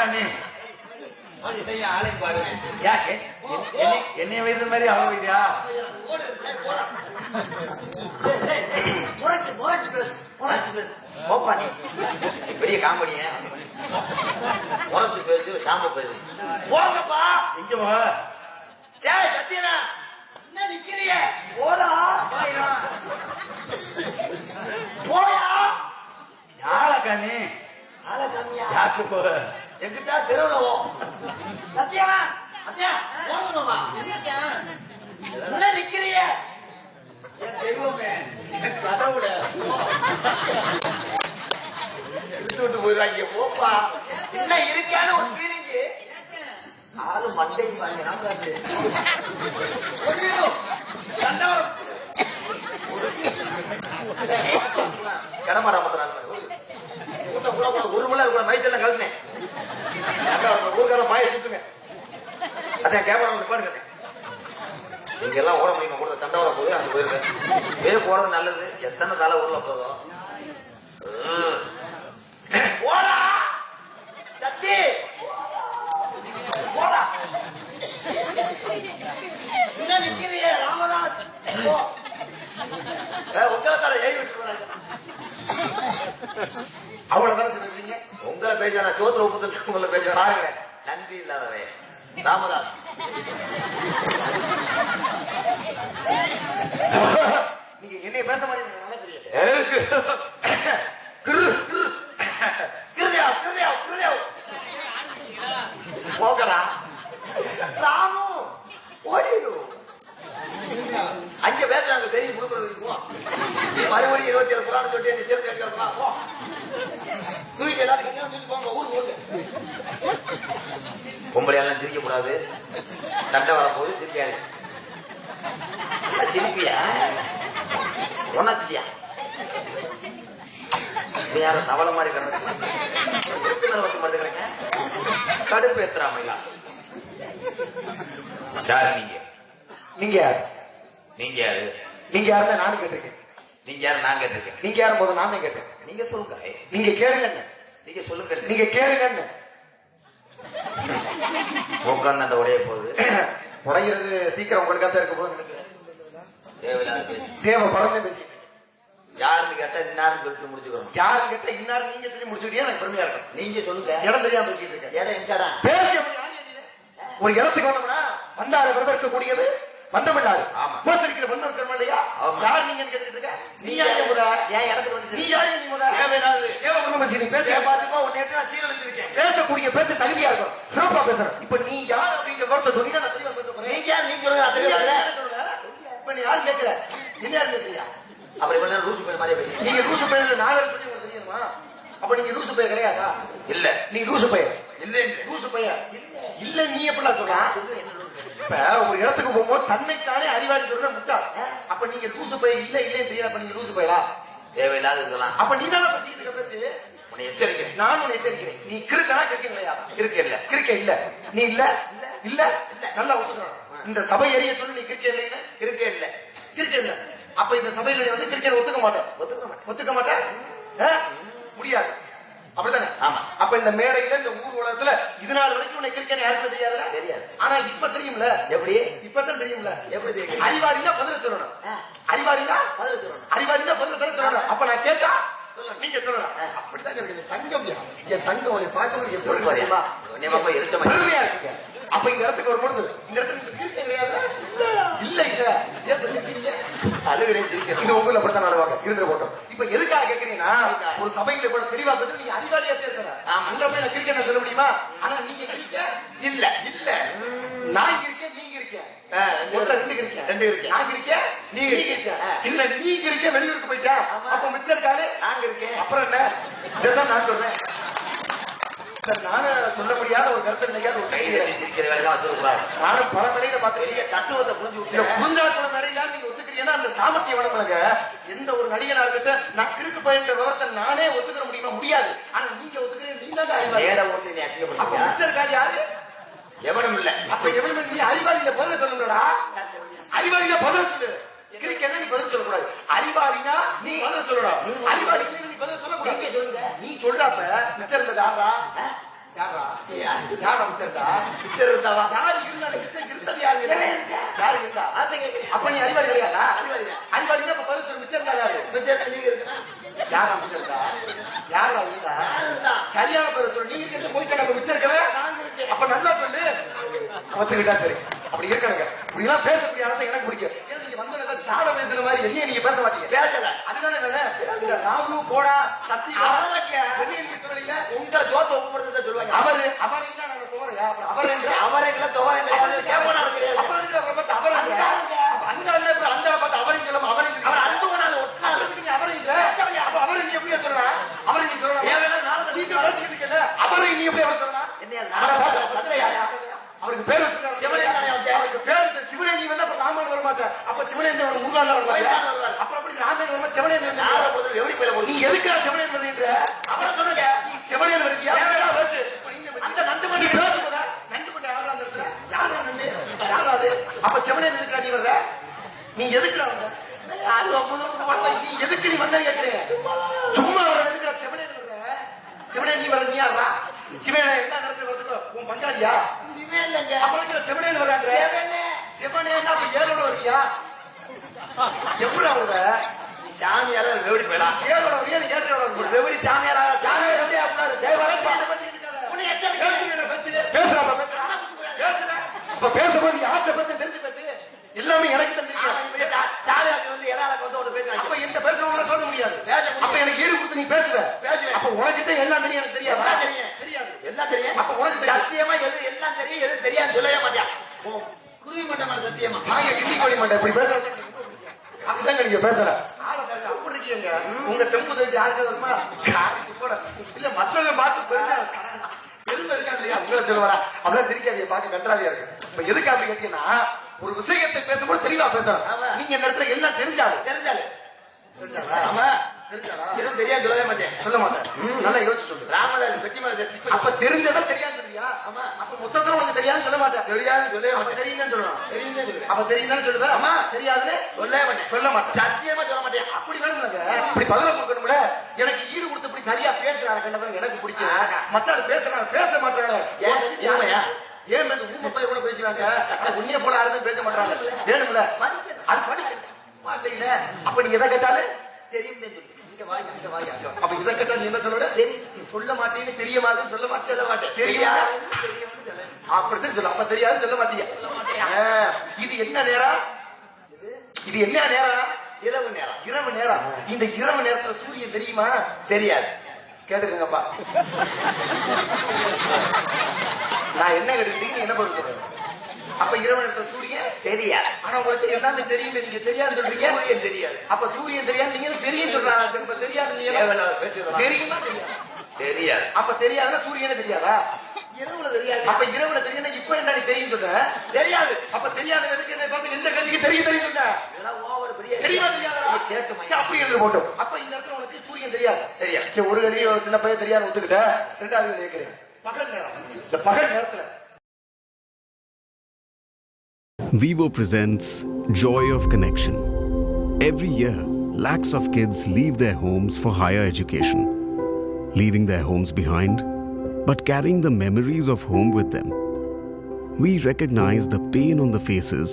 கண்ணி ஆளை பாருங்க. யாಕೆ என்னை வைத்த மாதிரி அவ வைத்தியா? பெரிய காமெடிய. உனக்கு பேசு சாம பேசு போங்கப்பா வா. டேய் சத்தியனா? என்ன நிக்கிறீங்க? போடா. போயா யார கண்ணி யாக்கு போ எங்கிட்ட தெருவுல சத்தியமா? சத்தியா? போங்கம்மா என்ன நிக்கிறீங்க தெய்வமே கடவுள. விட்டு விட்டு போயிடுவாங்க போப்பா. என்ன இருக்கான்னு ஒரு ஃபீலிங்கு ஆளு மண்டை ஒரு மணி நேரம் மைச்செல்லாம் கலந்துனேன் ஊருக்கார மாய சுத்துங்க அதான் கேமரா வந்து பாருங்க. நீங்க எல்லாம் ஓட முடியுமா? கூட சண்டை ஓட போது அங்க போயிருக்கேன். வே போறது நல்லது. எத்தனை தலை ஊர்ல போதும் ம். போடா சத்தி போடா என்ன நிக்கிறீங்க ராமதாஸ். போ. உங்களை தலை ஏறி விட்டுருவாங்க அவ்வளவுதான் அவங்கள உங்களை பேச நான் சோத்துல உங்களை நன்றி இல்லாதவே ராமதாஸ். நீங்க என்னைய பேச மாட்டீங்க போகலாம் ராமு ஓடிடு அங்க பேசுறாங்க தெரியும் கொடுக்குறது மறுபடியும் இருபத்தி ஏழு புறான்னு சொல்லி என்ன சேர்ந்து கேட்கலாம் போ. தூக்கி எல்லாரும் சொல்லி போங்க ஊருக்கு ஊருக்கு பொம்பளையெல்லாம் சிரிக்க கூடாது சண்டை வரப்போது சிரிக்காது சிரிப்பியா? உணர்ச்சியா? யாரும் தவள மாதிரி கிடந்து மாட்டேங்கிறீங்க கடுப்பு ஏத்துறாமையா சார் நீங்க? நீங்க யாரு? நீங்க யாரு? நீங்க யாருன்னா நானும் கேட்டிருக்கேன். நீங்க யாரு? நான் கேட்டிருக்கேன். நீங்க யாரும் போது நானே கேட்டேன். நீங்க சொல்லுங்க. நீங்க கேளுங்க நீங்க சொல்லுங்க. நீங்க கேளுங்க உட்கார்ந்து அந்த உடைய போகுது உடைகிறது சீக்கிரம் உங்களுக்காக தான் இருக்க போது தேவை பறந்து பேசிட்டு யாருன்னு கேட்டா இன்னாருன்னு சொல்லிட்டு முடிச்சுக்கிறோம் யாரு கேட்ட இன்னாரு நீங்க சொல்லி முடிச்சுக்கிட்டே எனக்கு பெருமையா இருக்கும். நீங்க சொல்லுங்க. இடம் தெரியாம பேசிட்டு இருக்கேன். இடம் எங்கடா? பேச. ஒரு இடத்துக்கு வந்தோம்னா வந்தாரு விரதம் இருக்கக்கூடியது வந்தமில்லாரு ஆமா. மோசடிக்கிற பண்ண இருக்கணும் இல்லையா. யார் நீங்கன்னு கேட்டுட்டு இருக்க நீ யாரு முத ஏன் நீ யாரு நீ முத பேசக்கூடிய பேச தகுதியா இருக்கும். சிறப்பா பேசுறேன். இப்ப நீ யார் அப்படிங்கிற வார்த்தை சொன்னீங்க நான் தெளிவா பேச போறேன். நீங்க யார்? நீங்க. இப்ப நீ யாரு கேட்கல நீ யாரு கேட்கலையா அப்புறம் இவ்வளவு லூசு பேர் மாதிரியே பேசி நீங்க லூசு பையன் நாகர் சொல்லி உங்களுக்கு தெரியுமா? அப்ப நீங்க லூசு பையன் கிடையாதா? இல்ல. நீ லூசு பையன். இல்ல லூசு பையன். இல்ல நீ எப்படிலாம் சொல்ற? இப்ப ஒரு இடத்துக்கு போகும்போது தன்னைத்தானே அறிவாளி சொல்ற முட்டாள் அப்ப நீங்க லூசு பையன் இல்ல இல்ல தெரியல அப்ப நீங்க லூசு பையலா தேவையில்லாத இதெல்லாம். அப்ப நீ தானே பேசிக்கிட்டு இருக்க பேசு உன்னை எச்சரிக்கிறேன். நான் உன்னை எச்சரிக்கிறேன். நீ கிறுக்கனா கிறுக்க இல்லையா இருக்கு இல்ல. கிறுக்க இல்ல. நீ இல்ல? இல்ல. நல்லா ஒத்துக்கணும் இந்த சபை எரிய சொல்லி நீ கிறுக்க இல்லைன்னு? இருக்கே இல்ல. கிறுக்க இல்ல. அப்ப இந்த சபையில வந்து கிறுக்க ஒத்துக்க மாட்டேன். ஒத்துக்க மாட்டேன். ஒத்துக்க மாட்டேன்? முடியாது. அப்படிதானே ஆமா. அப்ப இந்த மேடையில இந்த ஊர் உலகத்துல இது நாள் வரைக்கும் உன்னை கிரிக்கெட் யாருக்கும் தெரியாதுல தெரியாது. ஆனா இப்ப தெரியும்ல? எப்படி? இப்பதான் தெரியும்ல? எப்படி தெரியும் அறிவாளினா பதில் சொல்லணும். அறிவாளினா பதில் சொல்லணும். அறிவாளினா பதில் தர சொல்லணும். அப்ப நான் கேட்டா நீங்க சொல்லணும் அப்படித்தான் இருக்குது தங்கம். என் தங்கம் உன்னை பார்க்கும்போது எப்படி பெருமையா அப்ப இந்த இடத்துக்கு இந்த இடத்துக்கு இந்த கிடையாதுல? இல்ல. இல்ல? அழுகிறேன் இந்த உங்களை அப்படித்தான் நாடுவாங்க இருந்துட போட்டோம். இப்ப எதுக்காக கேக்குறீங்கன்னா ஒரு சபையில இவ்வளவு தெளிவா பேசுறது நீங்க அதிகாரியா பேசுற ஆமா. அந்த போய் நான் கிரிக்கெட் சொல்ல முடியுமா? ஆனா நீங்க இல்ல இல்ல. நான் இருக்கேன் நீங்க ரெண்டு இருக்கேன் நீங்க இருக்கேன் இல்ல நீங்க இருக்கேன் வெளியூருக்கு போயிட்டா? அப்ப மிச்சம் இருக்காரு நாங்க இருக்கேன். அப்புறம் என்ன? இதான் நான் சொல்றேன். நானும் சொல்ல முடியாத ஒரு கருத்து நினைக்காத ஒரு கை கைது தட்டி சிரிக்கிற வேலைதான் வச்சிருக்கூடாது நானும் பல நிலையில பாத்துருக்கீங்க தத்துவத்தை புரிஞ்சு நீங்க ஒத்துக்கிறீங்கன்னா அந்த சாமர்த்தியம் வேணும்லங்க எந்த ஒரு நடிகனா இருக்கட்டும் நான் கிறுக்கு பயின்ற விவரத்தை நானே ஒத்துக்கிற முடியுமா? முடியாது. ஆனா நீங்க ஒத்துக்கிறீங்க நீங்க தான் ஓட்டு யாரு? எவனும் இல்ல. அப்ப எவன் நீ அறிவாளியில பதில் சொல்லணும்டா? அறிவாளியில பதில் சொல்லு. கிறுக்கு என்ன நீ பதில் சொல்லக்கூடாது? அறிவாளினா நீ பதில் சொல்லணும். அறிவாளி நீ பதில் சொல்லக்கூடாது. நீ சொல்லுங்க. நீ சொல்றப்ப மிச்சம் இருந்தது யாரா? யாரா யார் மிச்சர் இருந்தாவா? யாரு இருந்தாலும் மிச்சம் இருந்தது யாரு? யாரு இருந்தா? அப்ப நீ அறிவாளி கிடையாதா. அறிவாளினா இப்ப பதில் சொல்லு. இருந்தா யாரு? மிச்சர் நீங்க இருக்குன்னா யார் அமைச்சர்டா யார் இருந்தா? இருந்தா. சரியான பதில் சொல்லு. நீங்க இருக்கிறது போய் கடை மிச்சம் இருக்கவே? அப்ப நல்லா சொல்லு. ஒத்துக்கிட்டா சரி. அப்படி இருக்காங்க. இப்படி எல்லாம் பேச முடியாத எனக்கு பிடிக்கும் ஏன்னா நீங்க வந்து ஏதாவது சாட பேசுற மாதிரி வெளியே நீங்க பேச மாட்டீங்க. பேசல. அதுதானே இந்த ராமு போடா சத்தி. வெளியே நீங்க சொல்றீங்க உங்க ஜோத்த ஒப்புப்படுத்த சொல்லுவாங்க. அவரு அவர் என்ன நாங்க அப்புறம் அவர் எங்க அவரைகளை துவரைகளை கேட்பனா கிடையாது. அப்புறம் எதுக்கு அவரை பார்த்து அவர் அந்த அந்த ஆளை பார்த்து அவரையும் சொல்லாம அவரையும் அவர் கொண்டாந்து ஒட்டினாரு அவருக்கு நீங்க அவரையும் அவரை நீ எப்படி சொல்லலாம் அவரை நீ சொல்லலாம் அவரை நீ எப்படி அவர் சொல்லலாம் அவருக்கு பேர்? அவருக்கு. பேர் சிவனேந்தி வந்தா அப்ப ராமன் வர மாட்டேன் அப்ப சிவனேந்திரன் ஒரு முருகான் வர மாட்டேன். அப்புறம் அப்படி ராமன் வருமா சிவனேந்திரன் யார. போதும் எப்படி போயில நீ எதுக்கா வருகின்ற அப்புறம் சொல்லுங்க. வருகியா வருது. அந்த யாரா யாரா அப்ப செவனேன் எதுக்குடா நீ வர்ற? நீ எதுக்குடா வந்த? நீ எதுக்கு நீ வந்த கேட்கிறேன் சும்மா வர சிவனேன் நீ வர நீ யாரா சிவனேன் எல்லா நேரத்துல வரதுக்கு உன் பங்காளியா? இனிமே இல்லைங்க அப்புறம் செவனேன் வர்றாங்க. சிவனேன் அப்ப ஏழோட வருவியா எப்படி அவங்க சாமியார வெவடி போயிடலாம். ஏழோட வரியா வெவடி சாமியாரா? சாமியார் எப்படியா உட்காரு? தேவரப்பா. உன்னை எத்தனை பேசுறேன், பேசுறேன். பேசுறாப்பா, பேசுறேன். பேசுறேன். அப்ப பேசும்போது யார்கிட்ட பேச தெரிஞ்சு பேசு. எல்லாமே எனக்கு அப்ப எந்த பேசுறவங்கள சொல்ல முடியாது. அப்ப எனக்கு ஈடு கொடுத்து நீ பேசுவ. அப்ப உனக்கிட்ட எல்லாம் தெரியும் எனக்கு தெரியாது. எல்லாம் தெரியும். தெரியாது. எல்லாம் தெரியும். அப்ப உனக்கு. சத்தியமா எது எல்லாம் தெரியும் எது தெரியாது சொல்லவே மாட்டியா? ஓ, குருவி மண்டமா சத்தியமா? நாங்க கிண்டி கோழி மாட்டேன் இப்படி பேசுற அப்படிதாங்க நீங்க பேசுற உங்க தெம்பு தெரிஞ்சு யாருக்கு வருமா? இல்ல மற்றவங்க பார்த்து பெருமை பெருமை இருக்கா இல்லையா? உங்களை சொல்லுவாரா அப்படிலாம் தெரிக்காதீங்க பார்க்க கன்றாவியா இருக்கு இப்ப எதுக்கு அப்படி கேட்டீங்கன்னா ஒரு விஷயத்தை பேசும்போது தெளிவா பேசுறோம் ஆமா. நீங்க இந்த இடத்துல எல்லாம் தெரிஞ்சாரு தெரிஞ்சாரு? ஆமா? எதுவும் தெரியாது சொல்லவே மாட்டேன். சொல்ல மாட்டேன். நல்லா யோசிச்சு சொல்லு. ராமதாஸ் வெற்றி அப்ப தெரிஞ்சதா தெரியாது சொல்றியா ஆமா. அப்ப மொத்தத்துல உனக்கு தெரியாது சொல்ல மாட்டேன். தெரியாது சொல்லவே மாட்டேன். தெரியுதுன்னு சொல்லணும். அப்ப தெரியுதுன்னு சொல்லுவேன் ஆமா. தெரியாதுன்னு சொல்லவே மாட்டேன். சொல்ல மாட்டேன். சத்தியமா சொல்ல மாட்டேன். அப்படி வேணும்லங்க. இப்படி பதில கொடுக்கணும்ல. எனக்கு ஈடு கொடுத்து இப்படி சரியா பேசுறாங்க. எனக்கு பிடிக்கும் மத்தாள் பேசுறாங்க. பேச மாட்டாங்க. ஏன்? ஊமையா? ஏன் பேச ஊமை போய் கூட பேசுவாங்க உன்னைய போல யாரும் பேச மாட்டாங்க வேணும்ல? அது படிக்கணும் இல்ல அப்ப நீ எதை கேட்டாலும் தெரியும் அப்ப இதை கேட்டா நீ என்ன சொல்லுவ தெரியும் சொல்ல மாட்டேன்னு சொல்ல மாட்டேன் சொல்ல மாட்டேன். தெரியாது? அப்படித்தான் சொல்ல. அப்ப தெரியாது சொல்ல மாட்டீங்க இது என்ன நேரம்? இது என்ன நேரம்? இரவு நேரம். இரவு நேரம். இந்த இரவு நேரத்துல சூரியன் தெரியுமா? தெரியாது. கேட்டுக்கங்கப்பா. நான் என்ன கேட்டுக்கிட்டீங்க என்ன சொல்றேன் அப்ப இரவு நேரத்துல சூரியன் தெரியாது. ஆனா உங்களுக்கு எல்லாமே தெரியும் நீங்க தெரியாது சொல்றீங்க சூரியன் தெரியாது. அப்ப சூரியன் தெரியாது நீங்க தெரியும் சொல்றாங்க இப்ப தெரியாது நீங்க? தெரியுமா தெரியாது? தெரியாது. அப்ப தெரியாதுன்னா சூரியனே தெரியாதா? இரவுல தெரியாது. அப்ப இரவுல தெரியும் இப்ப என்ன நீ தெரியும் சொல்ற? தெரியாது. அப்ப தெரியாத என்ன எந்த கல்விக்கு தெரியும் தெரியும் சொல்ற? ஓவர் பெரிய தெரியுமா தெரியாதா? அப்படி எழுத போட்டோம் அப்ப இந்த இடத்துல உனக்கு சூரியன் தெரியாது. தெரியாது. ஒரு ஒரு சின்ன பையன் தெரியாது ஒத்துக்கிட்ட. ரெண்டாவது கேட்கிறேன் பகல் நேரம் இந்த பகல் நேரத்துல Vivo presents Joy of Connection. Every year, lakhs of kids leave their homes for higher education, leaving their homes behind, but carrying the memories of home with them. We recognize the pain on the faces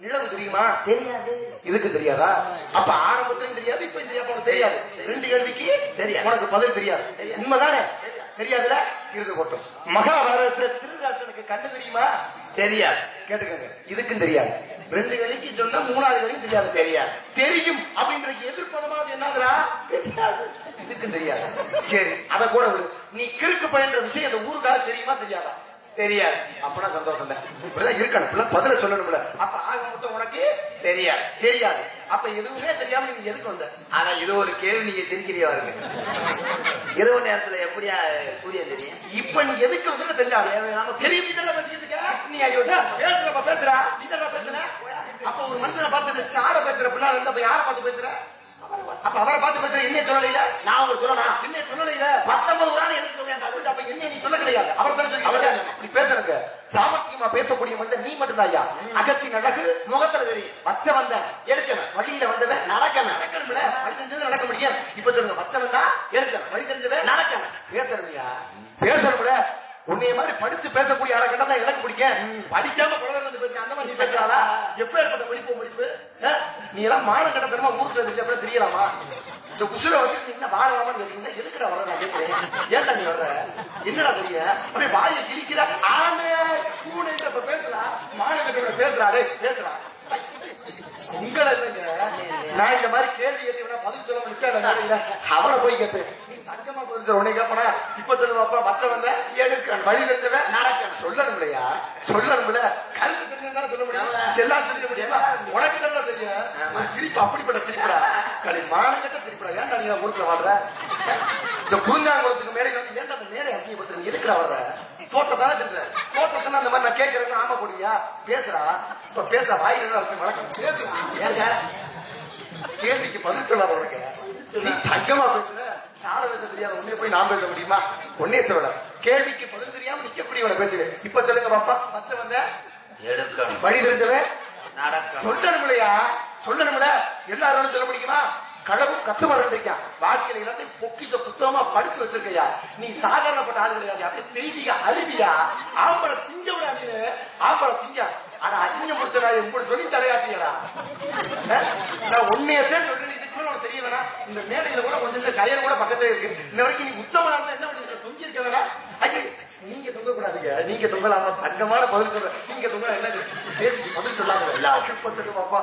நிலவு தெரியுமா தெரியாது இதுக்கு தெரியாதா அப்ப ஆரம்பத்திலும் தெரியாது இப்ப தெரியாம உனக்கு தெரியாது ரெண்டு கேள்விக்கு தெரியாது. உனக்கு பதில் தெரியாது உண்மைதானே தெரியாதுல? இருந்து போட்டோம். மகாபாரதத்துல திருதராசனுக்கு கண்ணு தெரியுமா? தெரியாது. கேட்டுக்கங்க. இதுக்கும் தெரியாது. ரெண்டு வேலைக்கு சொன்னா மூணாவது வேலைக்கு தெரியாது. தெரியாது. தெரியும் அப்படின்ற எதிர்ப்பதமாவது என்னதுடா? தெரியாது. இதுக்கும் தெரியாது. சரி அத கூட நீ கிறுக்கு பயின்ற விஷயம் அந்த ஊருக்காக தெரியுமா? தெரியாதா? தெரியாது. அப்பனா சந்தோஷம் தான் இப்படிதான் இருக்கணும். பதில சொல்லணும்ல. அப்ப ஆக மொத்தம் உனக்கு தெரியாது. தெரியாது. அப்ப எதுவுமே தெரியாம நீங்க எதுக்கு வந்த? ஆனா இது ஒரு கேள்வி நீங்க தெரிஞ்சிரியா இருக்கு இரவு நேரத்துல எப்படியா சூரியன் தெரியும்? இப்ப நீ எதுக்கு வந்து தெரியாது. தெரியும் இதெல்லாம் பேசிட்டு நீ ஐயோ பேசுறப்ப பேசுறா? இதெல்லாம் பேசுற? அப்ப ஒரு மனுஷனை பார்த்து சாட பேசுற பிள்ளை இருந்து யாரை பார்த்து பேசுற? அப்ப அவரை பார்த்து பேசுற என்ன சொல்லலையில? நான் உங்களுக்கு சொல்லணும். என்ன சொல்லலையில. பத்தொன்பது ஒரு எனக்கு சொல்றேன் அதுக்கு அப்ப என்ன நீ சொல்ல கிடையாது. அவர் தானே இப்படி பேசுறங்க சாமர்த்தியமா பேசக்கூடிய மனிதன் நீ மட்டும் ஐயா. அகத்தின் அழகு முகத்துல தெரியும். வச்ச வந்த எடுக்கணும். வழியில வந்தவன் நடக்கணும். நடக்கணும்ல. வழி நடக்க முடியும் இப்ப சொல்லுங்க வச்சவன் தான் எடுக்கணும். வழி தெரிஞ்சவன் நடக்கணும். பேசணும்யா பேசணும்ல உன்னைய மாதிரி படிச்சு பேசக்கூடிய கண்டா தான் எனக்கு பிடிக்கும். படிக்காம குழந்தை வந்து பேசுற அந்த மாதிரி நீ பேசுறாளா எப்ப ஏற்பட்ட படிப்பு படிப்பு? நீ எல்லாம் மானம் கட்ட தரமா ஊருக்கு தெரிஞ்சு அப்புறம் தெரியலாமா? இந்த உசுரை வச்சு நீ என்ன வாழலாமான்னு கேட்டீங்கன்னா எதுக்குடா வர நான் கேட்கிறேன் ஏன்டா நீ வர்ற? என்னடா தெரிய அப்படியே வாயை கிழிக்கிற ஆமே பூனை பேசுறா மானம் கட்ட பேசுறாரு பேசுறா உங்களை இல்லைங்க நான் இந்த மாதிரி கேள்வி கேட்டீங்கன்னா பதில் சொல்ல போய் கேட்பேன். உடனே கேப்பனா இப்ப சொல்லுவாப்பா மற்ற வந்த எடுக்க வழி தெரிஞ்சவன் நடக்க சொல்லணும் இல்லையா சொல்லணும்ல. கருத்து தெரிஞ்சா சொல்ல முடியும். எல்லாம் தெரிய முடியுமா? உனக்கு தெரியும். ஒரு சிரிப்பு அப்படிப்பட்ட சிரிப்பா களி மானக்கட்ட சிரிப்பா ஏன்டா நீ ஊருக்குள்ள வாழ்ற? இந்த புரிஞ்சாங்குளத்துக்கு மேலே வந்து ஏன்டா அந்த மேலே அசிங்கப்படுத்துறீங்க எதுக்குடா வர்ற? தோட்ட தானே தெரிஞ்ச தோட்டத்துல அந்த மாதிரி நான் கேட்கறேன்னு ஆமா போடுவியா? பேசுறா இப்ப பேசுறா வாயில இருக்கு வழக்கம் பேசுறா ஏங்க? கேள்விக்கு பதில் சொல்லாத உனக்கு. நீ தங்கமா பேசுற. சாட பேச தெரியாத உன்னைய போய் நான் பேச முடியுமா? ஒன்னே சொல்லல கேள்விக்கு பதில் தெரியாம நீ எப்படி இவனை பேசுவேன் இப்ப சொல்லுங்க பாப்பா. பச்சை வந்த எடுக்கணும். வழி தெரிஞ்சவன்? சொல்லணும்லையா? சொல்லணும்ல. எல்லாரும் சொல்ல முடியுமா? கடவுள் கத்துமரம் இருக்கான் வாழ்க்கையில எல்லாத்தையும் பொக்கிட்ட புத்தகமா படிச்சு வச்சிருக்கையா? நீ சாதாரணப்பட்ட ஆளு கிடையாது. அப்படியே தெய்வீக அருவியா ஆம்பளை சிங்கம்டா நீ. ஆம்பளை சிங்கம் ஆனா அசிங்கம் முடிச்சடா எப்படி சொல்லி தலையாட்டியடா. நான் சொல்றேன். இதுக்கு மேல உனக்கு தெரிய வேணாம். இந்த மேடையில கூட கொஞ்சம் கயர் கூட பக்கத்துல இருக்கு. இன்ன வரைக்கும் நீ உத்தமனா இருந்தா என்ன பண்ணி தொங்கி இருக்க வேணாம் ஐயோ நீங்க தொங்க கூடாதுங்க நீங்க தொங்கலாமா? தங்கமான பதில் சொல்ற நீங்க தொங்க என்ன? பேசி பதில் சொல்லாங்க பத்து பாப்பா.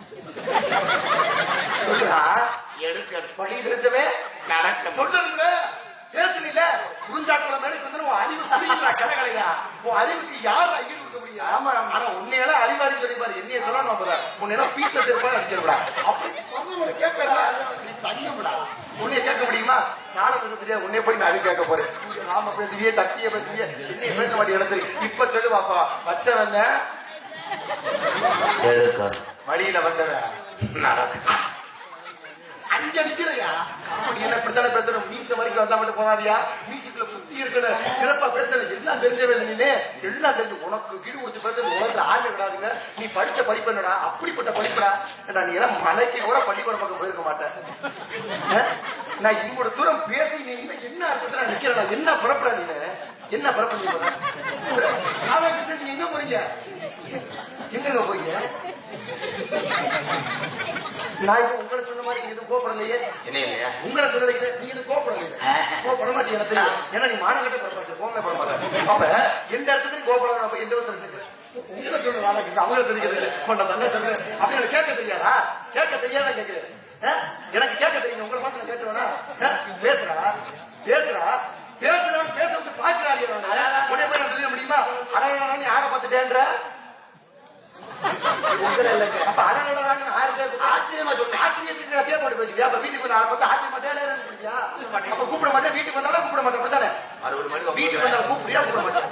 வந்த சொல்லுடா எடுக்கணும் வழி தெரிஞ்சவே நடக்கணும். சொல்லுங்க பேசுனீல புரிஞ்சாக்குள்ள மேலே வந்து உன் அறிவு புரியுதா கலைகளையா உன் அறிவுக்கு யார் ஐயர் கொடுக்க முடியும்? ஆமா ஆனா உன்னையில அறிவாளி சொல்லி பாரு. என்னைய சொல்லணும் போல உன்னையெல்லாம் பீஸ் வச்சிருப்பா அடிச்சிருப்பா அப்படி கேட்கறா நீ தங்கம்டா. உன்னைய கேட்க முடியுமா? சாணம் தெரியாது உன்னைய போய் நான் கேட்க போறேன். நாம பேசுவியே தட்டிய பேசுவியே என்னைய பேச மாட்டேன் இப்ப சொல்லு பாப்பா. பச்சை வந்த எடுக்கணும் வழியில வந்தவன். நடக்கணும் அங்க நிக்கிறையா? அப்படி என்ன பிரச்சனை பேசணும் மீச வரைக்கும் வந்தா மட்டும் போதாதியா மீசுக்குள்ள புத்தி இருக்கணும் சிறப்பா பேசணும் எல்லாம் தெரிஞ்சவே நீனே. எல்லாம் தெரிஞ்சு உனக்கு வீடு கொடுத்து பேசுறது உனக்கு ஆள் விடாதுங்க நீ படிச்ச படிப்பு என்னடா? அப்படிப்பட்ட படிப்புடா? நான் நீ எல்லாம் மலைக்கு கூட பள்ளிக்கூட பக்கம் போயிருக்க மாட்டேன் நான் இவ்வளவு தூரம் பேசி நீ இன்னும் என்ன அர்த்தத்துல நிக்கிறடா? என்ன புறப்பட நீ என்ன புறப்பட நீ ராதாகிருஷ்ணன் நீ எங்க போறீங்க? எங்க போறீங்க? நான் உங்களை சொன்ன மாதிரி எதுவும் கோபப்படலையே என்ன இல்லையா உங்களை சொல்லலையே நீங்க எதுவும் கோபப்படலையே கோபப்பட மாட்டீங்க. ஏன்னா நீ மானங்கட்ட பட கோபமே பட மாட்டேன் அப்ப எந்த இடத்துக்கும் கோபப்படாத அப்ப எந்த இடத்துல உங்களை அவங்கள கொண்ட சொல்றேன். அப்படி கேட்க தெரியாதா? கேட்க தெரியாதா கேட்கிறேன்? எனக்கு கேட்க தெரியும் உங்களை கேட்கிறேன்னா அஹ்? பேசுறா? பேசுறா? பேசுறான்னு பேச வந்து பாக்குறாரு உடனே போய் நான் முடியுமா? அடையாளம் நீ ஆக பார்த்துட்டேன்ற உங்களை இல்லைங்க. அப்ப அடங்கடறான்னு ஆறு பேர் ஆச்சரியமா சொன்னேன். ஆச்சரியத்துக்கு பேர் போட்டு பேசுவியா? அப்ப வீட்டுக்கு வந்து ஆளை பார்த்தா ஆச்சரியமா டேடேன்னு அப்ப கூப்பிட மாட்டேன், வீட்டுக்கு வந்தாலும் கூப்பிட மாட்டேன், அப்படித்தானே? அறுபது மணிக்கு வீட்டுக்கு வந்தாலும் கூப்பிடுவியா, கூப்பிட மாட்டேன்?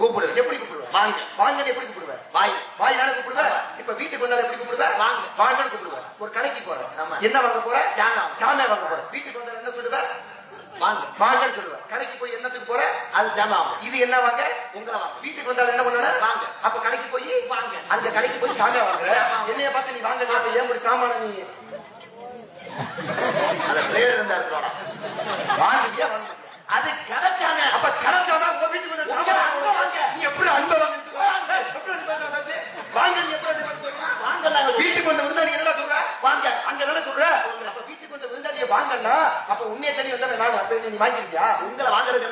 கூப்பிடு. எப்படி கூப்பிடுவ? வாங்க வாங்கன்னு எப்படி கூப்பிடுவ? வாய் வாயினால கூப்பிடுவ? இப்ப வீட்டுக்கு வந்தாலும் எப்படி கூப்பிடுவ? வாங்க. வாங்கன்னு கூப்பிடுவேன் ஒரு கடைக்கு போறேன் ஆமா. என்ன வாங்க போற? ஜாமான். ஜாமான் வாங்க போற. வீட்டுக்கு வந்தாலும் என்ன சொல்லுவ? வாங்க வாங்கன்னு சொல்லுவேன் கடைக்கு போய் என்னத்துக்கு போற? அது ஜாமான் இது என்ன வாங்க? உங்களை வாங்க. வீட்டுக்கு வந்தாலும் என்ன பண்ணுவேன் வாங்க. அப்ப கடைக்கு போய் வாங்க. அந்த கடைக்கு போய் சாமான் வாங்குற. என்னைய பார்த்து நீ வாங்க அப்ப ஏன் ஒரு சாமான நீ? வாங்க அது கிடைச்சாங்க அப்ப வீட்டுக்கு வந்து உங்க அன்பை வாங்க. நீ எப்படி அன்பை வாங்க வாங்க வாங்க? வாங்க நீ எப்படி அன்பை வாங்க? வாங்கலாங்க வீட்டுக்கு வந்த விருந்தாளி என்னடா சொல்ற வாங்க அங்க என்ன சொல்ற அப்ப வீட்டுக்கு வந்த வாங்கன்னா அப்ப உன்னைய தண்ணி வந்தா நான். அப்ப நீ வாங்கிருக்கியா? உங்களை வாங்குறது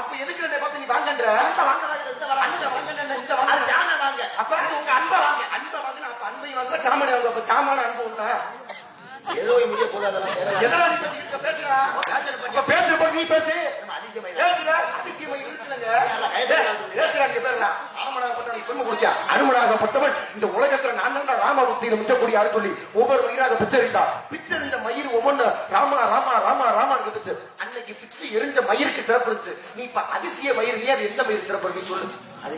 அப்ப எதுக்கு பார்த்து நீ வாங்கன்ற? அந்த வாங்குறாங்க இந்த வராங்க அந்த வாங்கன்ற இந்த அது வாங்க. அப்ப உங்க அன்பை வாங்க. அன்பை வாங்க அப்ப அன்பை வாங்க சாமான வாங்க அப்ப சாமான அன்பு உண்டா? ஏதோ முடிய போது அதெல்லாம் தேவையில்லை. எதனா நீ பேசி இருக்க பேசுறா பேசுற பத்தி அப்ப பேசுற போது நீ பேசு. நம்ம அதிகமாக பேசுற அருமனாகப்பட்டவன் இந்த உலகத்துல நான் தான் ராமபக்தியில மிச்சக்கூடிய ஆள் சொல்லி ஒவ்வொரு மயிராக பிச்சரித்தா பிச்சரிந்த மயிர் ஒவ்வொன்னு ராமா ராமா ராமா ராமா இருந்துச்சு. அன்னைக்கு பிச்சு எரிஞ்ச மயிருக்கு சிறப்பு இருந்துச்சு. நீ இப்ப அதிசய மயிர் நீ அது எந்த மயிர் சிறப்பு நீ சொல்லு. ஏன்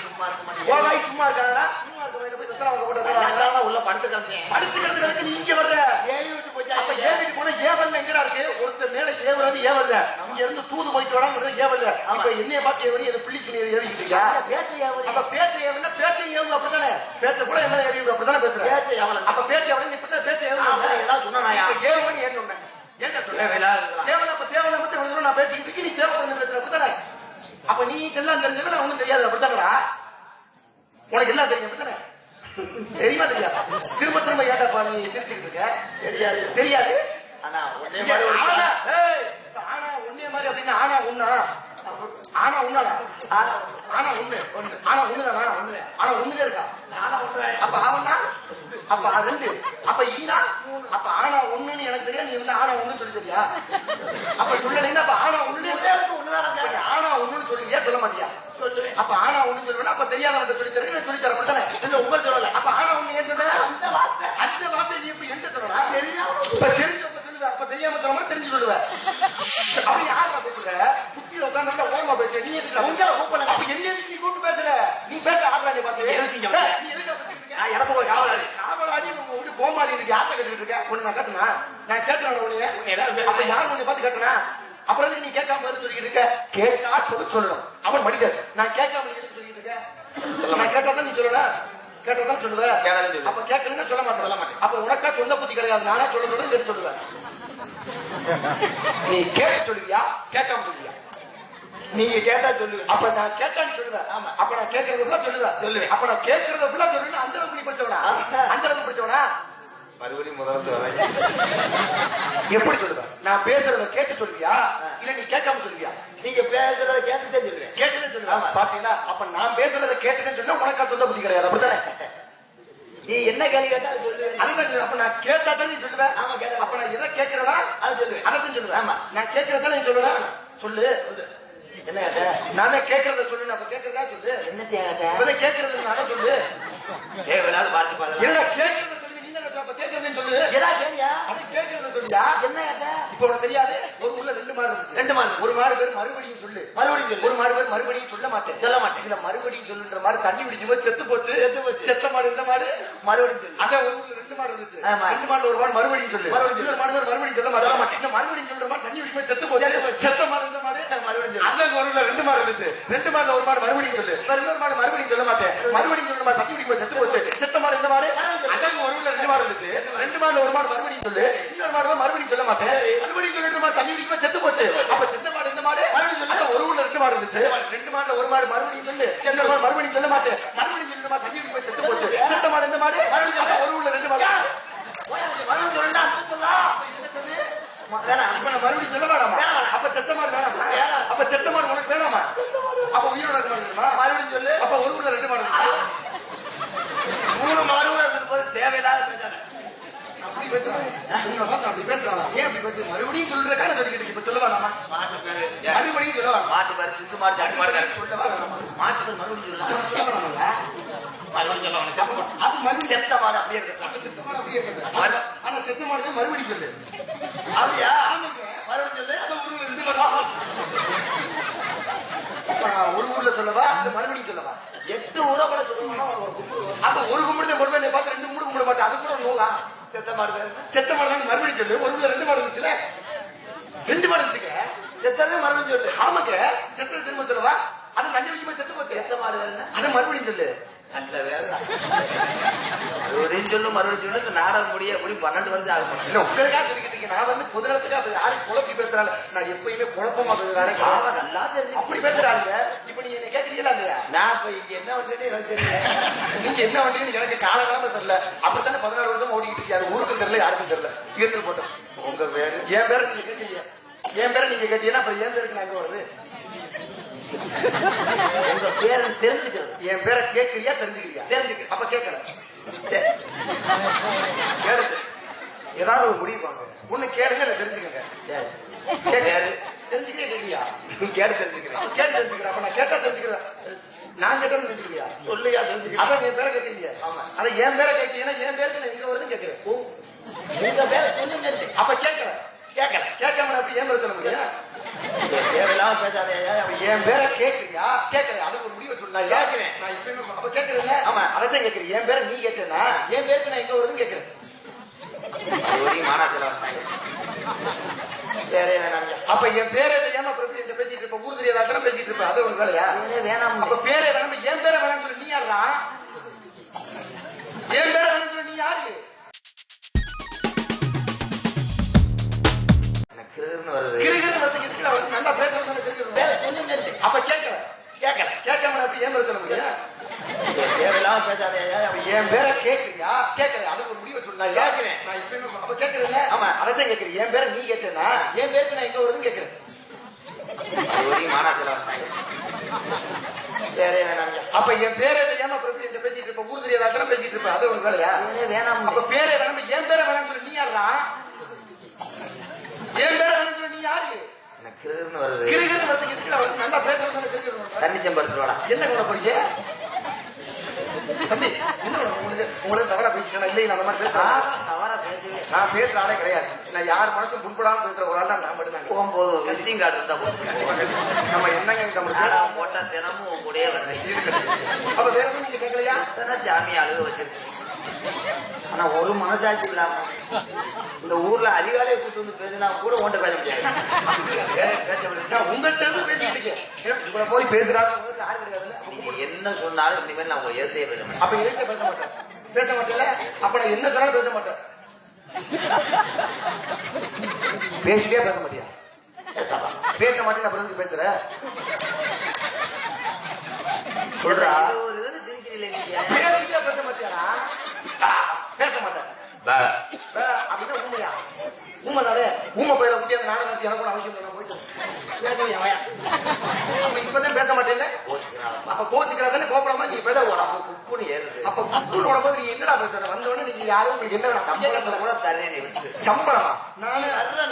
சும்மா சும்மா சும்மா இருக்க மயிரை வாங்க போட்டு அதான் உள்ள படுத்து கிடந்தேன் படுத்துக்கிறதுக்கு நீ இங்க வர்ற. ஏறி விட்டு போச்சா அப்ப ஏவிட்டு போனா ஏவல் எங்கடா இருக்கு? ஒருத்தர் மேல ஏவல் ஏவல்ல இங்க இருந்து தூது போயிட்டு வராங்க ஏவல்ல அப்ப என்னைய பார்த்து ஏவலி அது புள்ளி சுனி ஏறிக்கிட்டீங்க அப்ப பேச்ச ஏவல்னா பேச்ச ஏவு அப்படித்தானே? பேச்ச கூட என்ன ஏவி அப்படித்தானே பேசுற? பேச்ச எவனும் அப்ப பேச்ச எவன் இப்ப பேச்ச ஏவல் எல்லாம் சொன்னாயா? ஏவன் ஏன் சொன்னேன் சொல்ற? தேவையில்லாத தேவையில்ல, அப்ப தேவையில்லாம மட்டும் நான் பேசிக்கிட்டு இருக்கேன், நீ பேசுற, அப்படித்தானே? அப்ப நீ எல்லாம் தெரிஞ்சவன் ஒண்ணும் தெரியாது அப்படித்தானடா? உனக்கு எல்லாம் தெரியும் அப்படித்தானே? தெரியுமா தெரியாதா? திரும்ப திரும்ப ஏன்டா பா நீ சிரிச்சுக்கிட்டு இருக்க. தெரியாது. தெரியாது. ஆனா இங்க மாதிரி அப்படின்னா ஆனா உண்ணா ஆனா உண்ணாடா ஆனா ஒண்ணு ஆனா ஒண்ணுதான் ஆனா ஒண்ணு ஆனா ஒண்ணுதான் இருக்கா? அப்ப ஆவன்னா அப்ப அது ரெண்டு. அப்ப ஈனா? அப்ப ஆனா ஒண்ணுன்னு எனக்கு தெரியாது நீ ஆனா ஒண்ணு சொல்லி தெரியா? அப்ப சொல்லலைன்னா அப்ப ஆனா ஒண்ணு ஆனா ஒண்ணுன்னு சொல்லுவியா சொல்ல மாட்டியா? அப்ப ஆனா ஒண்ணு சொல்லுவேன் அப்ப தெரியாதவங்க சொல்லி தரேன் சொல்லி மாட்டேன் இல்ல உங்க சொல்லல அப்ப ஆனா ஒண்ணு ஏன் சொல்ற அந்த வார்த்தை அந்த வார்த்தை நீ இப்ப என்கிட்ட சொல்லலாம் இப்ப தெரிஞ்சவங்க சொல்லுவ அப்ப தெரியாம சொல்லுவா. தெரிஞ்சு சொல்லுவ அப்ப யாரா பேசுற? குட்டியில உட்கார்ந்து ஓரமா பேசுற நீ எதுக்கு உங்க கூப்பிட அப்ப என்ன எதுக்கு நீ கூப்பிட்டு பேசுற? நீ பேச ஆடுறா நீ பாத்து? நான் எனக்கு ஒரு காவலாளி. காவலாளி உங்க கோமாளி இருக்கு யார்ட்ட கேட்டுட்டு இருக்க? ஒண்ணு நான் கேட்டனா? நான் கேட்டேன் உன்னைய? உன்னை. அப்ப யார் உன்னை பார்த்து கேட்டனா? அப்புறம் நீ கேட்காம சொல்லிட்டு இருக்க? கேட்டா சொல்ல சொல்லணும். அவன் மடிக்காது. நான் கேட்காம சொல்லிட்டு இருக்க? நான் கேட்டா நீ சொல்லலாம் கேட்டா தான் சொல்லுவ. கேட்டாதான் சொல்லுவேன். அப்ப கேட்கலன்னா சொல்ல மாட்டேன். அப்ப உனக்கா சொந்த புத்தி கிடையாது நானா சொல்ல சொல்லுவேன் நீ கேட்க சொல்லுவியா? கேட்காம சொல்லுவியா? நீங்க கேட்டா சொல்லுவேன் அப்ப நான் கேட்டா நீ சொல்லுவேன் ஆமா. அப்ப நான் கேட்கறது சொல்லுவேன் சொல்லுவேன். அப்ப நான் கேட்கறது சொல்லுவேன். அந்த அளவுக்கு நீ படிச்சவனா? அந்த அளவுக்கு படிச்சவனா? மறுபடியும் முதல்ல எப்படி சொல்லுவேன் நான் பேசுறத கேட்டு சொல்லுவியா? இல்ல நீ கேட்காம சொல்லுவியா? நீங்க பேசுறத கேட்டுட்டே சொல்லுவேன் கேட்டுதான் சொல்லுவேன். பாத்தீங்களா? அப்ப நான் பேசுறத கேட்டுதான் சொன்னா உனக்கா சொந்த புத்தி கிடையாது. அப்படித்தானே? நீ என்ன கேள்வி கேட்டா அது சொல்லுவேன். அப்ப நான் கேட்டா தான் நீ சொல்லுவேன். ஆமா, கேட்டா. அப்ப நான் எதை கேட்கிறதா அது சொல்லுவேன். அதான் சொல்லுவேன். ஆமா. நான் கேட்கறதா நீ சொல்லுவேன் சொல்லு. என்ன கேட்ட? நானே கேட்கறத சொல்லு. அப்ப கேட்கறதா சொல்லு? என்ன கேட்ட? கேட்கறது நான் சொல்லு. தேவையில்லாத பாட்டு என்னடா கேட்கறத? என்ன இப்ப உனக்கு தெரியாது? ஒரு ஊர்ல ரெண்டு மாடு இருந்துச்சு. ரெண்டு மாடு. ஒரு மாடு பேர் மறுபடியும் சொல்லு. மறுபடியும். ஒரு மாடு பேர் மறுபடியும் சொல்ல மாட்டேன். சொல்ல மாட்டேன். இல்ல மறுபடியும் சொல்லுன்ற மாதிரி தண்ணி பிடிக்கும் போது செத்து போச்சு. செத்து போச்சு. செத்த மாடு இந்த மாடு. மறுபடியும் சொல்லு. அதான் ஒரு ஊர்ல ரெண்டு மாடு இருந்துச்சு. ரெண்டு மாடுல ஒரு மாடு மறுபடியும் சொல்லு. மறுபடியும் மாடு மறுபடியும் சொல்ல மாட்டேன். மாட்டேன். மறுபடியும் சொல்ற மாதிரி தண்ணி பிடிக்கும் போது செத்து போச்சு. செத்த மாடு இந்த மாடு. மறுபடியும் ஒரு ஊர்ல ரெண்டு மாடு இருந்துச்சு. ரெண்டு மாடுல ஒரு மாடு மறுபடியும் சொல்லு. இன்னொரு மாடு மறுபடியும் சொல்ல மாட்டேன். மறுபடியும் சொல்ற மாதிரி தண்ணி பிடிக்கும் செத்து போச்சு செத்த மாடு இந்த மாடு அதான் ஒரு ஊர்ல ரெண்டு மாடு இருந்துச்சு ரெண்டு மாடுல ஒரு மாடு மறுபடியும் சொல்லு. இன்னொரு மாடு மறுபடியும் சொல்ல மாட்டேன். மறுபடியும் சொல்லிட்டு மாதிரி தண்ணி பிடிக்கும் போது செத்து போச்சு. அப்ப செத்த மாடு இந்த மாடு? மறுபடியும் சொல்லு. ஒரு ஊர்ல ரெண்டு மாடு இருந்துச்சு. ரெண்டு மாடுல ஒரு மாடு மறுபடியும் சொல்லு. இன்னொரு மாடு மறுபடியும் சொல்ல மாட்டேன். மறுபடியும் சொல்லிட்டு தண்ணி செத்து போச்சு. செத்த மாடு இந்த மாடு? மறுபடியும் சொல்லு. ஒரு ஊர்ல ரெண்டு மாடு மறுபடியும் சொல்லுடா சொல்லா? வேணாம். அப்ப நான் மறுபடியும் சொல்ல வேணாமா? அப்ப செத்த மாடு வேணாமா? அப்ப செத்த மாடு உனக்கு வேணாமா? அப்ப உயிரோட மாடு? மறுபடியும் சொல்லு. அப்ப ஒரு ஊர்ல ரெண்டு மாடு. மூணு இருக்கும்போது தேவையில்லாத. அப்படி பேசுறாங்க. பார்த்து அப்படி ஏன் அப்படி மறுபடியும் சொல்றதுக்காக சொல்லிக்கிட்டு இப்ப சொல்ல வேணாமா? மறுபடியும் மாட்டு மாடு மாட்டு மறுபடியும் சொல்லலாம் மறுபடியும் அது மறுபடியும் செத்த மாடு அப்படியே அப்படியே ஆனா செத்த மாடு தான் மறுபடியும் சொல்லு. அப்படியா மறுபடியும் சொல்லு அந்த ஒரு ஊர்ல சொல்லவா அந்த மறுபடியும் சொல்லவா எட்டு ஊரை கூட சொல்லுவாங்கன்னா ஒரு அப்ப ஒரு கும்பிட்டு போடுவேன் பார்த்து ரெண்டு கும்பிடு கும்பிட மாட்டேன் அது கூட நூலா செத்த மாடு செத்த மாடு மறுபடியும் சொல்லு. ஒரு ரெண்டு மாடு இருந்துச்சுல ரெண்டு மாடு இருந்துங்க செத்தவே மறுபடியும் சொல்லு. ஆமாங்க. செத்த திரும்ப சொல்லவா? அது தண்ணி செத்து போச்சு. செத்த மாடு அதை மறுபடியும் சொல்லு. நல்ல வேலை. மறுபடியும் சொல்லு மறுபடியும் சொல்லு நாடகம் முடிய எப்படி பன்னெண்டு வருஷம் ஆகும். இல்ல உங்களுக்காக சொல்லிக்கிட்டு இருக்கேன். நான் வந்து பொதுநலத்துக்காக அப்ப யாரும் குழப்பி பேசுறாங்க. நான் எப்பயுமே குழப்பமா பேசுறாங்க அவன் நல்லா தெரிஞ்சு அப்படி பேசுறாங்க. இப்ப நீங்க என்ன கேக்குறீங்களா இல்லையா? நான் இப்ப இங்க என்ன வந்து எனக்கு தெரியல. நீங்க என்ன வந்தீங்கன்னு எனக்கு காலகாலமா தெரியல. அப்படித்தானே பதினாலு வருஷம் ஓடிக்கிட்டு இருக்கு அது ஊருக்கும் தெரியல யாருக்கும் தெரியல. இருந்து போட்டோம். உங்க பேரு என் பேரை நீங்க கேட்டீங்க. என் பேரை நீங்க கேட்டீங்கன்னா அப்புறம் என் பேருக்கு நாங்க வருது? உங்க பேரை தெரிஞ்சுக்கிறது என் பேரை கேட்கறியா தெரிஞ்சுக்கிறியா தெரிஞ்சுக்க. அப்ப கேட்கல ஏதாவது ஒரு முடிவு வாங்க. ஒண்ணு கேளுங்க இல்ல தெரிஞ்சுக்கங்க. பேரு தெரிஞ்சுக்கிறே கேட்கறியா கேட்டு தெரிஞ்சுக்கிறேன். கேட்டு தெரிஞ்சுக்கிறேன். அப்ப நான் கேட்டா தெரிஞ்சுக்கிறேன். நான் கேட்டா தெரிஞ்சுக்கிறியா? சொல்லுயா தெரிஞ்சுக்க அதான் என் பேரை கேட்கறீங்க ஆமா. அதை என் பேரை கேட்கீங்கன்னா என் பேருக்கு நான் எங்க வருதுன்னு கேட்கிறேன். ஓ. உங்க பேரை சொல்லுங்க அப்ப கேட்கறேன். கேட்கல. கேட்காம என் பேரை சொல்ல முடியும்? தேவையில்லாம பேசாதே என் பேரை கேட்கறியா கேட்கல. அதுக்கு ஒரு முடிவை சொல்லு நான் கேட்கிறேன். நான் இப்பயுமே அப்ப கேட்கறேன் ஆமா. அதான் கேட்கிறேன். என் பேரை நீ கேட்டேன்னா என் பேருக்கு நான் எங்க வருதுன்னு கேட்கிறேன். அப்ப என் பேரை எப்படி என்கிட்ட பேசிட்டு இருப்ப? ஊர் தெரியாத? பேசிட்டு இருப்ப? அது ஒரு வேலையா? வேணாம். அப்ப பேரே வேணாம். என் பேரை சொல்லி. நீ யாரா என் பேரை சொல்லி. நீ யாரு? எப்படி ஏன் சொல்ல முடியும் தேவையில்லாம அப்ப என் பேரை கேட்கறியா கேட்கல அதுக்கு ஒரு முடிவை சொல்லு நான் கேட்கிறேன். நான் இப்பயுமே அப்ப கேட்கறேன் ஆமா. அதைத்தான் கேட்கிறேன் என் பேரை நீ கேட்டேன்னா? என் பேருக்கு நான் எங்க வருதுன்னு கேட்கிறேன் அப்ப என் பேரை ஏமா பிரபு பேசிட்டு இருப்ப? ஊர் தெரியாத பேசிட்டு இருப்ப. அது ஒரு வேலையா வேணாம். அப்ப பேரே வேணாம் என் பேரை வேணாம் சொல்லி நீ யாரா என் பேரை வேணாம் சொல்லி நீ யாரு? வருது. கிருகிருன்னு வந்து நல்லா பேசுறது என்ன கூட போறீங்க? தம்பி உங்களுக்கு தவறா இல்லை நான் மாதிரி பேசுறேன் தவறா பேசுவே நான் பேசுற ஆளே கிடையாது. நான் யார் மனசும் புண்படாம பேசுற ஒரு ஆள் தான் நான் மட்டும் போகும்போது ஒரு விசிட்டிங் கார்டு இருந்தா நம்ம என்னங்க நாடகம் போட்டா தினமும் உன் கூடயே வருது அப்ப வேற ஒண்ணும் நீங்க கேட்கலையா எத்தனை ஜாமி அழுக வச்சிருக்கு ஆனா ஒரு மனசாட்சி இல்லாம இந்த ஊர்ல அதிகாலையை கூட்டு வந்து பேசினா கூட ஓட்ட பேச முடியாது. நான் உங்கள்கிட்ட இருந்து பேசிட்டு இருக்கேன். உங்களை போய் பேசுறாங்க நீங்க என்ன சொன்னாலும் இனிமேல் நான் உங்களை எழுத்தே பேச மாட்டேன். அப்ப எதுக்கு பேச மாட்டேன். பேச மாட்டேன்ல அப்ப நான் என்ன சொன்னாலும் பேச மாட்டேன். பேசிட்டே பேச மாட்டியா? பேச மாட்டேன் அப்புறம் பேசுற? சொல்றா. பேச மாட்டியாடா? ஆ, பேச மாட்டேன். அப்படின்னா உண்மையா உண்மைதானே ஊமை பயில குட்டி அந்த நடத்தி எனக்கு அவசியம் இல்லை நான் அப்ப இப்பதான் பேச மாட்டேன்னு? அப்ப கோச்சுக்கிறாதானே கோபடாம நீ பேச உப்புன்னு ஏறுது. அப்ப குக்கூர் போது நீ என்னடா பேசுற? வந்தோடனே நீங்க யாரும் என்ன சம்பளத்தை சம்பளம் கூட தரேன். சம்பளமா? நானு அதுல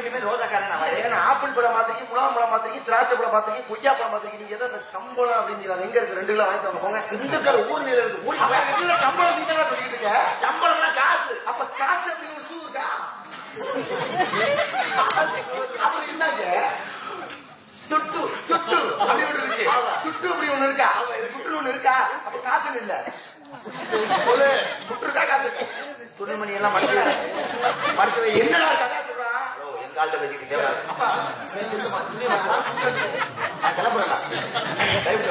இனிமேல் ரோஜாக்காரன் நான் ஏன்னா ஆப்பிள் பழம் மாத்திரிக்கி முலாம் பழம் மாத்திரிக்கி திராட்சை பழம் மாத்திரிக்கி கொய்யா பழம் மாத்திரிக்கி நீங்க ஏதோ சம்பளம் அப்படின்னு எங்க இருக்கு? ரெண்டு கிலோ வாங்கிட்டு வாங்க போங்க. திண்டுக்கல் ஊர் இருக்கு சம்பளம் தான் சம்பளம்னா காசு காசு அப்ப காசு அப்படி ஒரு ஷூ இருக்கா அப்படி இருந்தாங்க. சுட்டு சுட்டு அப்படி ஒண்ணு இருக்கு. சுட்டு அப்படி ஒண்ணு இருக்கா? சுட்டு ஒண்ணு இருக்கா? அப்ப காசு இல்ல. சொல்லு துட்டு இருக்கா காசு துணிமணி எல்லாம் மடிச்சு வை. என்னடா கதை ஆள்கிட்ட பேசிக்கிட்டே வராது. அப்பா, நான். டைம்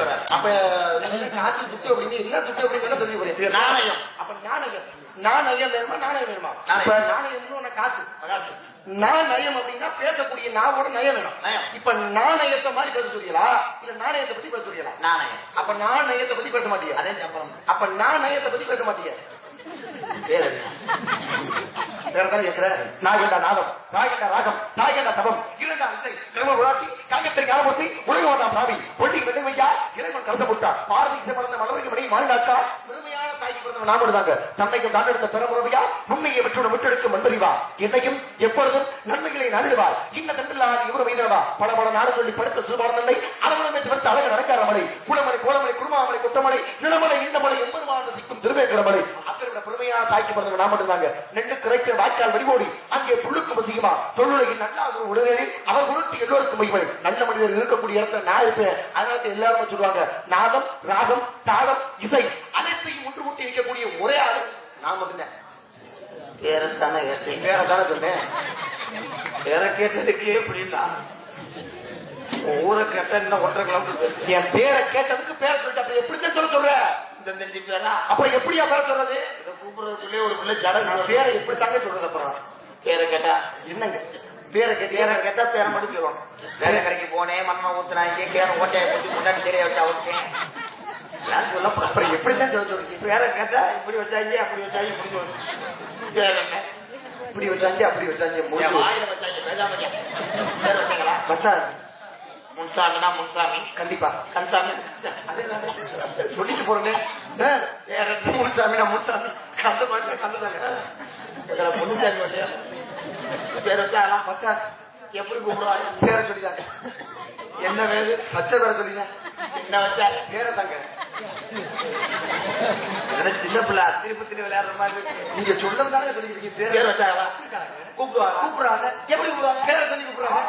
காசு துட்டு அப்படின்னு என்ன துட்டு அப்படின்னு என்ன சொல்லி போறீங்க நாணயம் அப்ப நாணயம் நாணயம் வேணுமா நாணயம் வேணுமா நாணயம். இப்ப நாணயம்னு ஒண்ணு காசு நாணயம் அப்படின்னா பேசக்கூடிய நாவோட நயம் வேணும் நயம். இப்ப நாணயத்தை மாதிரி பேச சொல்றீங்களா இல்ல நாணயத்தை பத்தி பேச சொல்றீங்களா நாணயம் அப்ப நாணயத்தை பத்தி பேச மாட்டீங்க அதே அப்ப நாணயத்தை பத்தி பேச மாட்டீங்க பேர் என்ன வேற நாதம். ராகம். தபம் இரண்டா இசை வெள்ளை வையா? இறைவன் பெருமையான தாய்க்கு பிறந்த இருந்தாங்க. தாண்டெடுத்த உண்மையை வெற்றுடன் விட்டெடுக்கும் மண்பறிவா எப்பொழுதும் நன்மைகளை நாடுவார் இந்த கண்டில்லாத இவர் வைதவா பல பல நாடு சொல்லி படுத்த சிறுபானந்தை அழகு நடக்காத மலை. குளமலை கோலமலை குருமாமலை குட்டமலை நிலமலை இந்த மலை எம்பெருமான சிக்கும் திருவேங்கடமலை அக்கறை பெருமையான தாய்க்கு பிறந்த நாம இருந்தாங்க. நெல்லு கிடைக்கிற வாய்க்கால் வடிவோடி அங்கே புல்லுக்கு வசிக்குமா தொழிலுலகின் நல்ல ஒரு உடனே அவர் குருட்டு எல்லோருக்கும் மகிமை நல்ல மனிதர் இருக்கக்கூடிய இடத்துல நான் இருப்பேன். அதனால தான் எல்லாருமே சொல்லுவாங்க நாதம் ராகம் தாளம் இசை அனைத்தையும் ஒன்று கூட்டி வைக்கக்கூடிய ஒரே ஆளு மட்டும்தான். பேரத்தானே கேட்டேன். வேற தானே சொன்னேன். பேர கேட்டதுக்கே புரியல ஊரை கேட்டா இன்னும் ஒன்றரை கிலோமீட்டர். என் பேரை கேட்டதுக்கு பேரை சொல்லிட்டு அப்ப எப்படி சொல்ல சொல்ற? பேரா அப்ப எப்படியா பேர சொல்றது? கூப்பிடுறதுக்குள்ளே ஒரு பிள்ளை ஜட பேரை எப்படி தாங்க சொல்றது அப்புறம். பேரை கேட்டா என்னங்க? பேரை கேட்டு பேரை கேட்டா பேரை மட்டும் சொல்லணும் வேலை கடைக்கு போனேன் மண்ணை ஊத்துனாங்க கேர ஓட்டையை போட்டு முன்னாடி தெரிய வச்சு அவருக்கேன் சொல்ல அப்புறம் எப்படித்தான் சொல்ல பேரை கேட்டா இப்படி வச்சாங்க அப்படி வச்சாங்க இப்படி என்ன? இப்படி வச்சாங்க அப்படி வச்சாங்க. வாயில வச்சாங்க பேசாம வச்சாங்களா? முன்சாமினா முன்சாமி? கண்டிப்பா. கன்சாமி. சொல்லிட்டு வேற என்ன? முன்சாமி. கந்த மாதிரி கந்ததாங்க முன்சாமி வச்சா பேர் வச்சாங்களா பஸ்ஸா எப்படி கூப்பிடுவாங்க பேரை சொல்லிதாங்க என்ன வேறு? பச்சை பேரை சொல்லிங்க என்ன வச்சாங்க பேரை தாங்க. சின்ன பிள்ளை? திருப்பி திருப்பி விளையாடுற மாதிரி. நீங்க சொல்றது தானே சொல்லிக்கிறீங்க பேர் வச்சாங்களா கூப்பிடுவாங்க. கூப்பிடுறாங்க. எப்படி கூப்பிடுறாங்க பேரை சொல்லி கூப்பிடுறாங்க.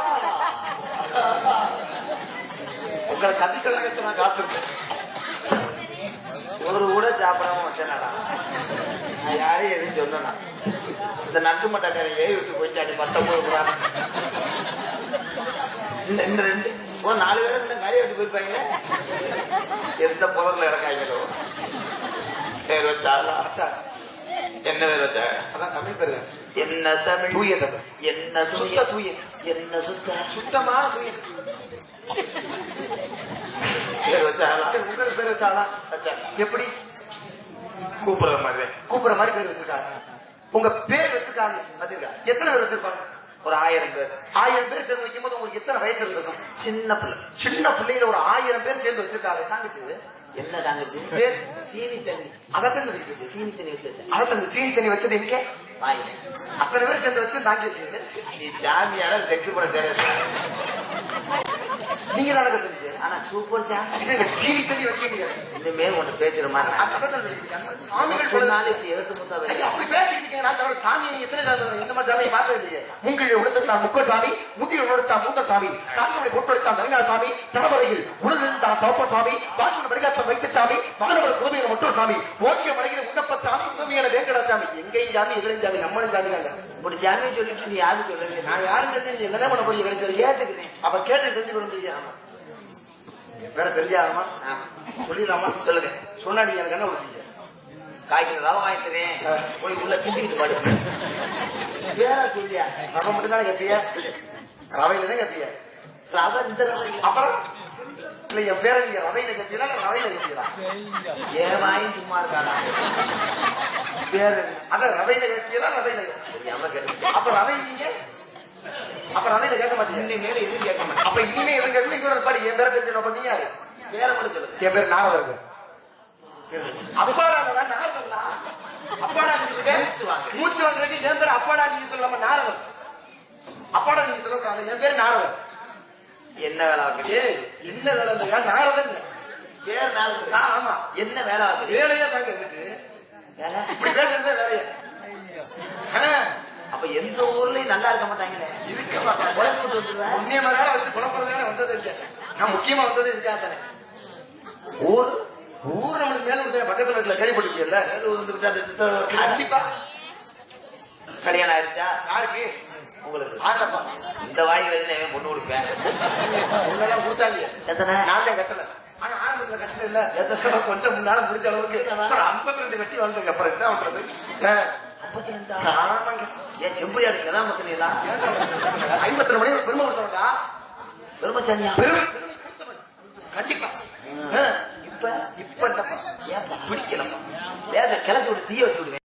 உங்களை கதிக்கலாக நான் காத்திருக்கேன் ஒரு கூட சாப்பிடாம வச்சேனடா. நான் யாரையும் எதுவும் சொல்லணும் இந்த நட்டு மட்டக்காரன் ஏறி விட்டு போயிட்டாடி பத்தொன்பது ரூபா இந்த ரெண்டு ஒரு நாலு பேரும் இந்த நிறைய விட்டு போயிருப்பாங்க எந்த புதர்ல இறக்காங்களோ? சரி வச்சாலா சார் என்ன என்ன தமிழ் தூய தமிழ்? என்ன சுத்த தூய என்ன சுத்த சுத்தமான தூய பேர் வச்சாளா? வச்சாங்க. எப்படி? கூப்பிடுற மாதிரி. கூப்பிடுற மாதிரி பேர் வச்சிருக்காங்க. உங்க பேர் வச்சிருக்காங்க. எத்தனை பேர் வச்சிருப்பாங்க? ஒரு ஆயிரம் பேர். ஆயிரம் பேர் சேர்ந்து வைக்கும் போது உங்களுக்கு எத்தனை வயசு இருக்கும்? சின்ன பிள்ளை. சின்ன பிள்ளைங்க ஒரு ஆயிரம் பேர் சேர்ந்து வச்சிருக்காங்க. தாங்கிச்சு. என்ன பேர் சீனி தண்ணி. அதான் சீனி தண்ணி வச்சு அதான் சீனி தண்ணி வச்சது எங்க வாய் அத்தனை பேர் சேர்ந்து வச்சு வச்சிருக்கு நீ ஜாமியால செக்கு போட தேவை. நீங்க தானே கட்டுறீங்க ஆனா சூப்பர் ஜாம் இனிமே ஒண்ணு பேசுற மாதிரி. சாமிகள் ஒரு சொன்னாலே நாள் இப்படி எழுத்து முத்தா ஐயா, வெளியே அப்படி பேசிட்டு. நான் தவிர சாமியை எத்தனை இந்த மாதிரி சாமியை பார்த்தது இல்லையே. மூங்கில் உணர்த்தான் முக்க சாமி, முத்தியில் உணர்த்தான் மூத்த சாமி, தாழ்வுடைய பொறுப்படுத்தான் நவீன சாமி, தலைமுறையில் உணர்ந்தான் சௌப்ப சாமி, வாசல் வடிகாத்த வைத்த சாமி, மாணவர் குருமையில மற்றொரு சாமி, ஓக்கிய மலையில உண்ணப்ப சாமி, உதவியான வேங்கட சாமி. எங்கேயும் சாமி, எங்களையும் சாமி, நம்மளும் சாமி தாங்க. இப்படி ஜாமியை சொல்லிட்டு நீ யாரும் சொல்லுங்க நான் யாரும் தெரிஞ்சு என்னதான் பண்ண போய் கிடைச்சது ஏத்துக்கிறேன் அப்ப கேட்டு தெரிஞ்சு விரும்புறீங்க ஆமா. வேற தெரிஞ்சாகமா சொல்லிடலாமா? சொல்லுங்க. சொன்னா நீங்க எனக்கு என்ன விடுறீங்க காய்க்கிற வாங்கிக்கிறேன். போய் உள்ள கிண்டிக்கிட்டு பாடுறேன் வேற சொல்லியா? ரவை மட்டும் தானே கேப்பியா ரவையில தான் கேப்பியா? ரவை இந்த அப்புறம்? இல்ல என் பேர நீங்க ரவையில கேட்டீங்களா இல்ல ரவையில ஏன் வாங்கி சும்மா இருக்காடா பேரு அதான் ரவையில கேட்டீங்களா ரவையில அப்ப ரவை நீங்க அப்ப ரவையில கேட்க மாட்டீங்க. இனிமேல எதுவும் கேட்க மாட்டேன் அப்ப இனிமே எதுவும் கேட்கணும் இங்க ஒரு பாடி. என் பேர தெரிஞ்சு பண்ணி யாரு வேற மட்டும் சொல்லுங்க. என் பேர் நாரதர். அப்பாடா நான் நாரதா அப்பாடா. மூச்சு வாங்குறதுக்கு என் பேர் அப்பாடா நீங்க சொல்லாம நாரதன் அப்பாடா நீங்க சொல்லக்கூடாது என் பேர் நாரதன் என்ன வேலை ஏய் என்ன வேலை நாரதன் பேர் ஆ, ஆமா. என்ன வேலை வாக்குது வேலையா தாங்க இருக்கு பேசுறதே வேலையா. அப்ப எந்த ஊர்லயும் நல்லா இருக்க மாட்டாங்களே. இருக்க வந்துருவேன் முன்னே மரம் வச்சு குழப்பறதுக்கான வந்தது இல்லை. நான் முக்கியமா வந்தது இதுக்காக தானே. ஊர்? ஊர் நம்மளுக்கு மேல பக்கத்துல இருக்கிற கேள்விப்பட்டிருக்கீங்கல்ல கண்டிப்பா. கல்யாணம் ஆயிடுச்சா யாருக்கு? உங்களுக்கு ஆண்டப்பா இந்த வாய் எவன் பொண்ணு கொடுப்பேன் உங்களெல்லாம் கொடுத்தாங்க. எத்தனை? நான் தான் கட்டல. ஆனா ஆரம்பத்துல கட்டல இல்ல. எத்தனை கொஞ்சம் முன்னால முடிஞ்ச அளவுக்கு ஐம்பத்தி ரெண்டு கட்டி வந்ததுக்கு அப்புறம் என்ன பண்றது? ஆ. ஐம்பத்தி ரெண்டா? ஆமாங்க ஏன் செம்பு அடிக்க தான் மத்தினா ஐம்பத்தி ரெண்டு மணி பெருமை கொடுத்தவன்டா. பெருமச்சானியா? பெருமை கண்டிப்பா. இப்ப இப்ப பிடிக்கலப்பா வேத விட்டு தீய வச்சு